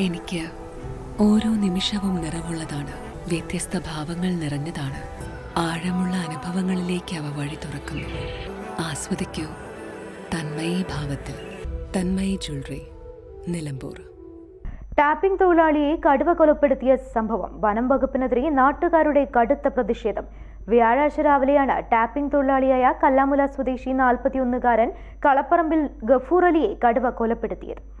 എനിക്ക് ഓരോ നിമിഷവും നിറവുള്ളതാണ്. വ്യത്യസ്ത ഭാവങ്ങൾ നിറഞ്ഞതാണ്. ആഴമുള്ള അനുഭവങ്ങളിലേക്ക് അവ വഴി തുറക്കുന്നു. ആസ്വദിക്കൂ. തന്മയി ഭാവത്തിൽ. തന്മയി ജ്വല്ലറി. നിലമ്പൂർ. ടാപ്പിംഗ് തൊഴിലാളിയെ കടുവ കൊലപ്പെടുത്തിയ സംഭവം വനം വകുപ്പിനെതിരെ നാട്ടുകാരുടെ കടുത്ത പ്രതിഷേധം. വ്യാഴാഴ്ച രാവിലെയാണ് ടാപ്പിംഗ് തൊഴിലാളിയായ കല്ലാമുല സ്വദേശി നാൽപ്പത്തിയൊന്നുകാരൻ കളപ്പറമ്പിൽ ഗഫൂർ അലിയെ കടുവ കൊലപ്പെടുത്തിയത്.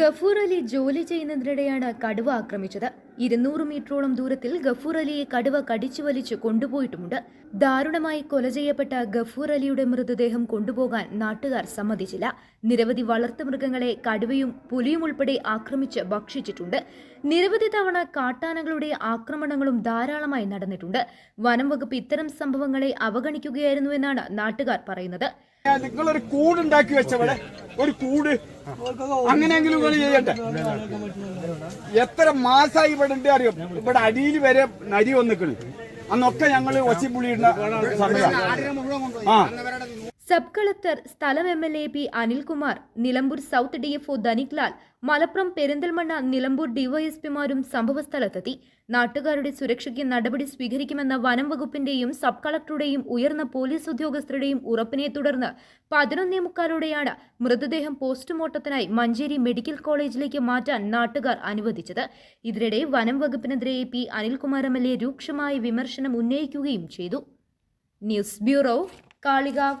ഗഫൂർ അലി ജോലി ചെയ്യുന്നതിനിടെയാണ് കടുവ ആക്രമിച്ചത്. ഇരുന്നൂറ് മീറ്ററോളം ദൂരത്തിൽ ഗഫൂർ അലിയെ കടുവ കടിച്ചു വലിച്ചു കൊണ്ടുപോയിട്ടുമുണ്ട്. ദാരുണമായി കൊല ചെയ്യപ്പെട്ട ഗഫൂർ അലിയുടെ മൃതദേഹം കൊണ്ടുപോകാൻ നാട്ടുകാർ സമ്മതിച്ചില്ല. നിരവധി വളർത്തു മൃഗങ്ങളെ കടുവയും പുലിയും ഉൾപ്പെടെ ആക്രമിച്ച് ഭക്ഷിച്ചിട്ടുണ്ട്. നിരവധി തവണ കാട്ടാനകളുടെ ആക്രമണങ്ങളും ധാരാളമായി നടന്നിട്ടുണ്ട്. വനം വകുപ്പ് ഇത്തരം സംഭവങ്ങളെ അവഗണിക്കുകയായിരുന്നുവെന്നാണ് നാട്ടുകാർ പറയുന്നത്. നിങ്ങളൊരു കൂടുണ്ടാക്കി വെച്ചവിടെ ഒരു കൂട്. അങ്ങനെയെങ്കിലും കളി ചെയ്യട്ടെ. എത്ര മാസായി ഇവിടെ ഉണ്ട് അറിയോ? ഇവിടെ അടിയിൽ വരെ നരി വന്നിക്കണ്. അന്നൊക്കെ ഞങ്ങൾ ഒച്ചിപ്പുള്ളിയിടുന്ന സമയം ആ. സബ് കളക്ടർ സ്ഥലം M L A P Anilkumar Nilambur south D F O Dhaniklal Malappuram Perinthalmanna Nilambur ഡിവൈഎസ്പിമാരും സംഭവസ്ഥലത്തെത്തി. നാട്ടുകാരുടെ സുരക്ഷയ്ക്ക് നടപടി സ്വീകരിക്കുമെന്ന വനം വകുപ്പിന്റെയും സബ് കളക്ടറുടെയും ഉയർന്ന പോലീസ് ഉദ്യോഗസ്ഥരുടെയും ഉറപ്പിനെ തുടർന്ന് പതിനൊന്നേ മുക്കാലോടെയാണ് മൃതദേഹം പോസ്റ്റ്മോർട്ടത്തിനായി മഞ്ചേരി മെഡിക്കൽ കോളേജിലേക്ക് മാറ്റാൻ നാട്ടുകാർ അനുവദിച്ചത്. ഇതിനിടെ വനം വകുപ്പിനെതിരെ P Anilkumar M L A രൂക്ഷമായ വിമർശനം ഉന്നയിക്കുകയും ചെയ്തു. News bureau Kalikavu.